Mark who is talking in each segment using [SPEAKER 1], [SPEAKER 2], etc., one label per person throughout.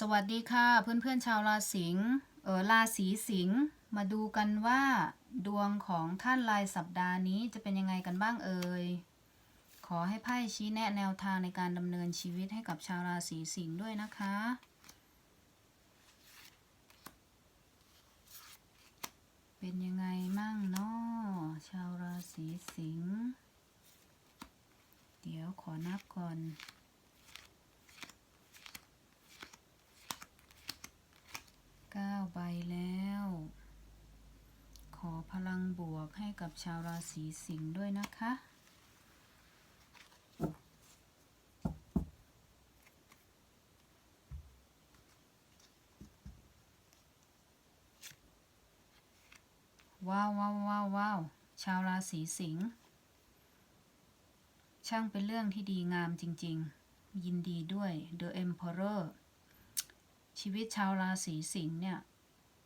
[SPEAKER 1] สวัสดีค่ะเพื่อนๆชาวราศีสิงห์เออราศีสิงห์มาดูกันว่า ดวงของท่านรายสัปดาห์นี้จะเป็นยังไงกันบ้างเอ่ยขอให้ไพ่ชี้แนะแนวทางในการดำเนินชีวิตให้กับชาวราศีสิงห์ด้วยนะคะ เป็นยังไงมั่งเนาะชาวราศีสิงห์เดี๋ยวขอนับก่อน เก้าใบแล้ว ขอ พลังบวกให้กับชาวราศีสิงห์ด้วยนะคะ ว้าวว้าวว้าววาวชาวราศีสิงห์ช่างเป็นเรื่องที่ดีงามจริง ๆ ยินดีด้วย The Emperor ชีวิตชาวราศีสิงห์เนี่ย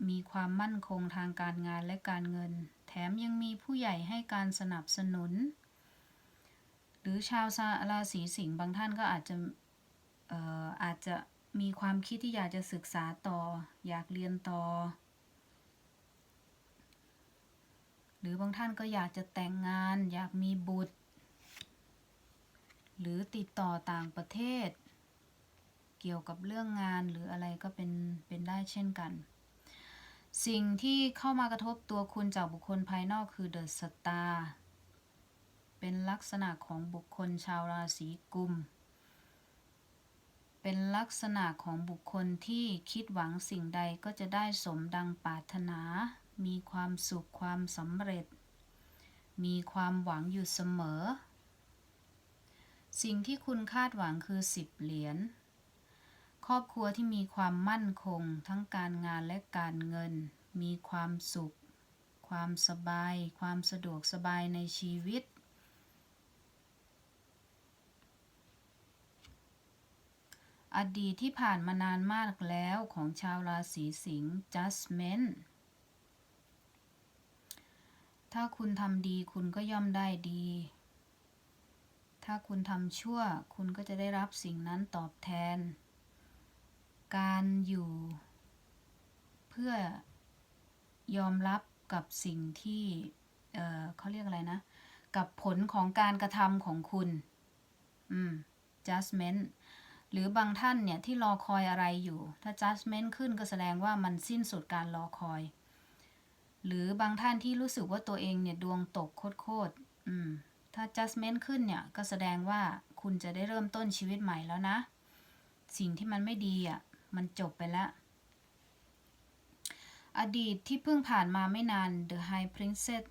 [SPEAKER 1] มีความมั่นคงทางการงานและการเงิน แถมยังมีผู้ใหญ่ให้การสนับสนุน หรือชาวราศีสิงห์บางท่านก็อาจจะเอ่ออาจจะมีความคิดที่อยากจะศึกษาต่อ อยากเรียนต่อ หรือบางท่านก็อยากจะแต่งงาน อยากมีบุตร หรือติดต่อต่างประเทศ เกี่ยวกับเรื่องงานหรืออะไรก็เป็นเป็นได้เช่นกัน สิ่งที่เข้ามากระทบตัวคุณจากบุคคลภายนอกคือเดอะสตาร์เป็นลักษณะของบุคคลชาวราศีกุม เป็นลักษณะของบุคคลที่คิดหวังสิ่งใดก็จะได้สมดังปรารถนา มีความสุขความสำเร็จ มีความหวังอยู่เสมอ สิ่งที่คุณคาดหวังคือสิบเหรียญ ครอบครัวที่มีความมั่นคงทั้งการงานและการเงิน มีความสุข ความสบาย ความสะดวกสบายในชีวิต อดีตที่ผ่านมานานมากแล้วของชาวราศีสิงห์ judgment ถ้าคุณทำดีคุณก็ย่อมได้ดี ถ้าคุณทำชั่ว คุณก็จะได้รับสิ่งนั้นตอบแทน การอยู่ เพื่อยอมรับกับสิ่งที่เออเขาเรียกอะไรนะ กับผลของการกระทำของคุณ อืม judgment หรือบางท่านเนี่ยที่รอคอยอะไรอยู่ ถ้า judgment ขึ้นก็แสดงว่ามันสิ้นสุดการรอคอย หรือบางท่านที่รู้สึกว่าตัวเองเนี่ยดวงตกโคตรๆอืม ถ้า judgment ขึ้นเนี่ยก็แสดงว่าคุณจะได้เริ่มต้นชีวิตใหม่แล้วนะ สิ่งที่มันไม่ดีอะ มันจบไปแล้ว อดีตที่เพิ่งผ่านมาไม่นาน The High Princess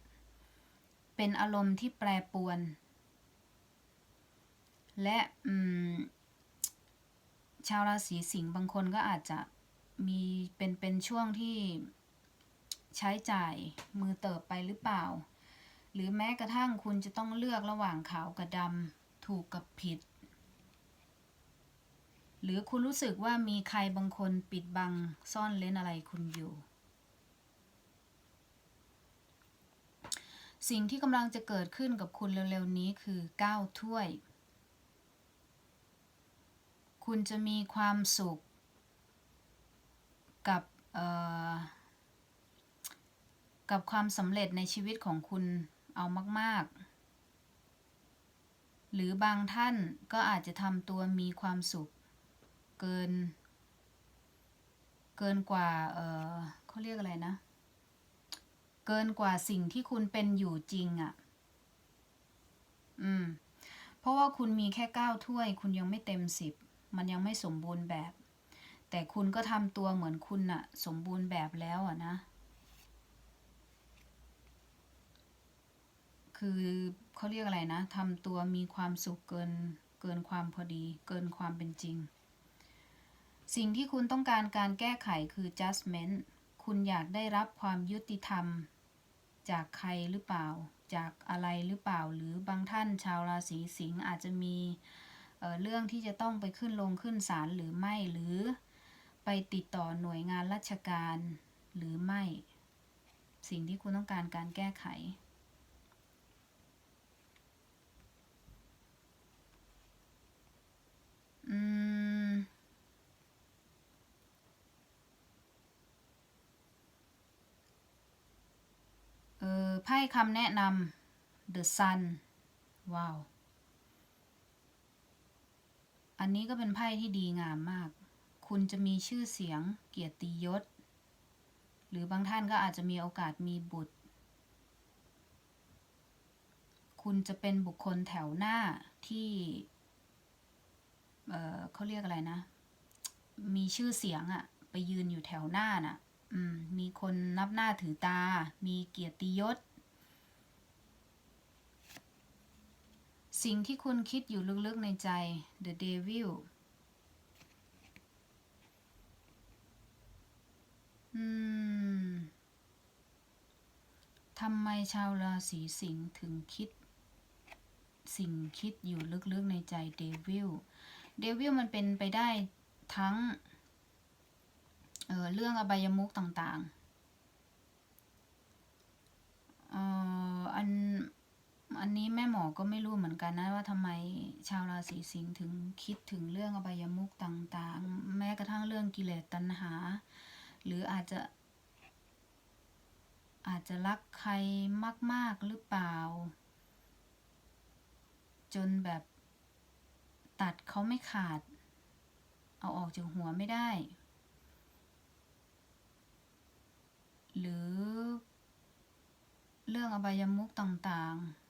[SPEAKER 1] เป็นอารมณ์ที่แปรปรวน และชาวราศีสิงห์บางคนก็อาจจะมีเป็นเป็นช่วงที่ใช้จ่ายมือเติบไปหรือเปล่า หรือแม้กระทั่งคุณจะต้องเลือกระหว่างขาวกับดำถูกกับผิด หรือคุณรู้สึกว่ามีใครบางคนปิดบังซ่อนเล้นอะไรคุณอยู่ สิ่งที่กำลังจะเกิดขึ้นกับคุณเร็วๆนี้คือก้าวถ้วย คุณจะมีความสุข กับกับความสำเร็จในชีวิตของคุณเอามาก ๆ หรือบางท่านก็อาจจะทำตัวมีความสุข เกิน เกินกว่า เออเขาเรียกอะไรนะ เกินกว่าสิ่งที่คุณเป็นอยู่จริงอะ่ะ อืม เพราะว่าคุณมีแค่เก้าถ้วย คุณยังไม่เต็มสิบ มันยังไม่สมบูรณ์แบบ แต่คุณก็ทำตัวเหมือนคุณอะสมบูรณ์แบบแล้วอะนะ คือเขาเรียกอะไรนะทำตัวมีความสุขเกินเกินความพอดี เกินความเป็นจริง สิ่งที่คุณต้องการการแก้ไขคือ judgment คุณอยากได้รับความยุติธรรม จากใครหรือเปล่า จากอะไรหรือเปล่า หรือบางท่านชาวราศีสิงห์อาจจะมีเเรื่องที่จะต้องไปขึ้นลงขึ้นศาลหรือไม่ หรือไปติดต่อหน่วยงานราชการหรือไม่ สิ่งที่คุณต้องการการแก้ไข อืม ไพ่คำแนะนำ The Sun ว้าว อันนี้ก็เป็นไพ่ที่ดีงามมาก คุณจะมีชื่อเสียงเกียรติยศ หรือบางท่านก็อาจจะมีโอกาสมีบุตร คุณจะเป็นบุคคลแถวหน้าที่ เออเขาเรียกอะไรนะ มีชื่อเสียงอะไปยืนอยู่แถวหน้าน่ะมมีคนนับหน้าถือตา มีเกียรติยศ สิ่งที่คุณคิดอยู่ลึกๆในใจ The Devil ทำไมชาวราศีสิงห์ถึงคิด สิ่งคิดอยู่ลึกๆในใจเดวิลเดวิลมันเป็นไปได้ทั้งเออเรื่องอบายมุกต่างๆอออัน อันนี้แม่หมอก็ไม่รู้เหมือนกันนะว่าทำไมชาวราศีสิงห์ถึงคิดถึงเรื่องอบายมุกต่างๆ แม้กระทั่งเรื่องกิเลสตัณหา หรืออาจจะ อาจจะรักใครมาก ๆหรือเปล่า จนแบบตัดเขาไม่ขาด เอาออกจากหัวไม่ได้ หรือเรื่องอบายมุกต่างๆ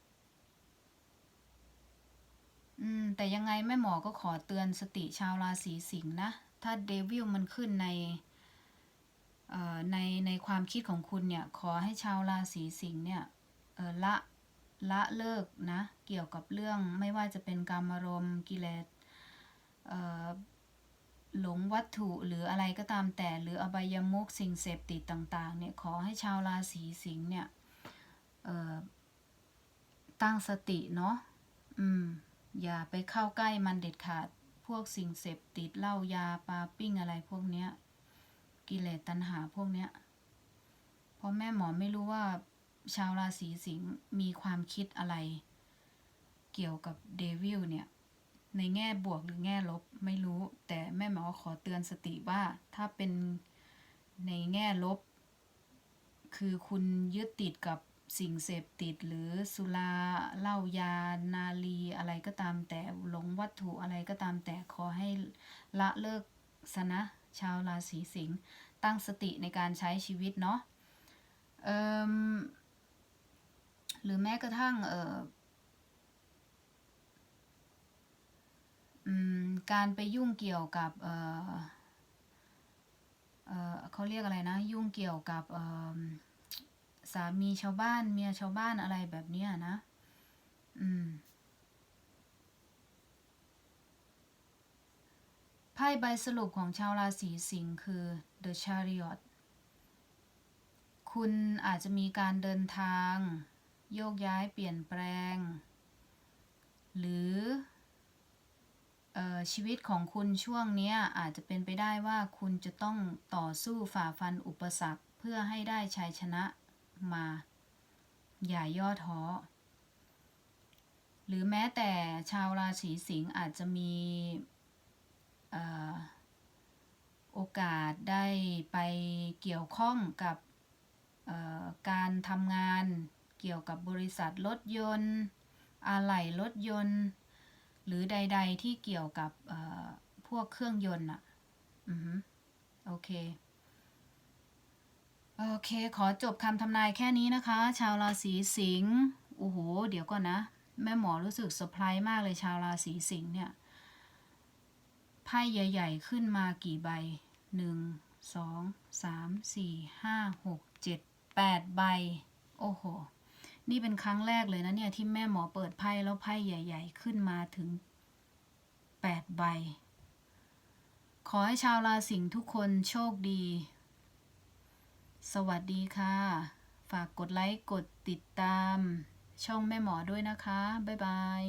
[SPEAKER 1] อืม แต่ยังไงแม่หมอก็ขอเตือนสติชาวราศีสิงห์นะ ถ้าเดวิลมันขึ้นในเอ่อในในความคิดของคุณเนี่ย ขอให้ชาวราศีสิงห์เนี่ยเออละละเลิกนะ เกี่ยวกับเรื่องไม่ว่าจะเป็นกามรมกิเลสเอ่อหลงวัตถุหรืออะไรก็ตามแต่ หรืออบายมุกสิ่งเสพติดต่าง ๆ เนี่ย ขอให้ชาวราศีสิงห์เนี่ยเอ่อตั้งสติเนาะอืม อย่าไปเข้าใกล้มันเด็ดขาด พวกสิ่งเสพติดเหล้ายาปาปิ้งอะไรพวกเนี้ย กิเลสตัณหาพวกเนี้ย เพราะแม่หมอไม่รู้ว่าชาวราศีสิงห์มีความคิดอะไร เกี่ยวกับเดวิลเนี่ย ในแง่บวกหรือแง่ลบไม่รู้ แต่แม่หมอขอเตือนสติว่าถ้าเป็นในแง่ลบ คือคุณยึดติดกับ สิ่งเสพติดหรือสุราเหล้ายา นาลีอะไรก็ตามแต่หลงวัตถุอะไรก็ตามแต่ขอให้ละเลิกซะนะชาวราศีสิงห์ตั้งสติในการใช้ชีวิตเนาะหรือแม้กระทั่งการไปยุ่งเกี่ยวกับเเเขาเรียกอะไรนะ ยุ่งเกี่ยวกับเสามีชาวบ้านเมียชาวบ้านอะไรแบบเนี้ยนะ อืม ไพ่ใบสรุปของชาวราศีสิงห์คือ The Chariot คุณอาจจะมีการเดินทาง โยกย้ายเปลี่ยนแปลง หรือออชีวิตของคุณช่วงนี้อาจจะเป็นไปได้ว่าคุณจะต้องต่อสู้ฝ่าฟันอุปสรรคเพื่อให้ได้ชัยชนะ มา อย่าย่อท้อ หรือแม้แต่ชาวราศีสิงห์อาจจะมีโอกาสได้ไปเกี่ยวข้องกับการทำงานเกี่ยวกับบริษัทรถยนต์ อะไหล่รถยนต์ หรือใด ๆ ที่เกี่ยวกับพวกเครื่องยนต์อะอือฮึโอเค โอเค ขอจบคำทำนายแค่นี้นะคะ ชาวราศีสิงห์โอ้โห เดี๋ยวก่อนนะ แม่หมอรู้สึกเซอร์ไพรส์มากเลยชาวราศีสิงห์เนี่ยไพ่ใหญ่ ๆ ขึ้นมากี่ใบหนึ่งสองสามสี่ห้าหกเจ็ดแปดใบ โอ้โห นี่เป็นครั้งแรกเลยนะเนี่ย ที่แม่หมอเปิดไพ่แล้วไพ่ใหญ่ ๆ ขึ้นมาถึงแปดใบ ขอให้ชาวราสิงห์ทุกคนโชคดี สวัสดีค่ะ ฝากกดไลค์ กดติดตาม ช่องแม่หมอด้วยนะคะ บ๊ายบาย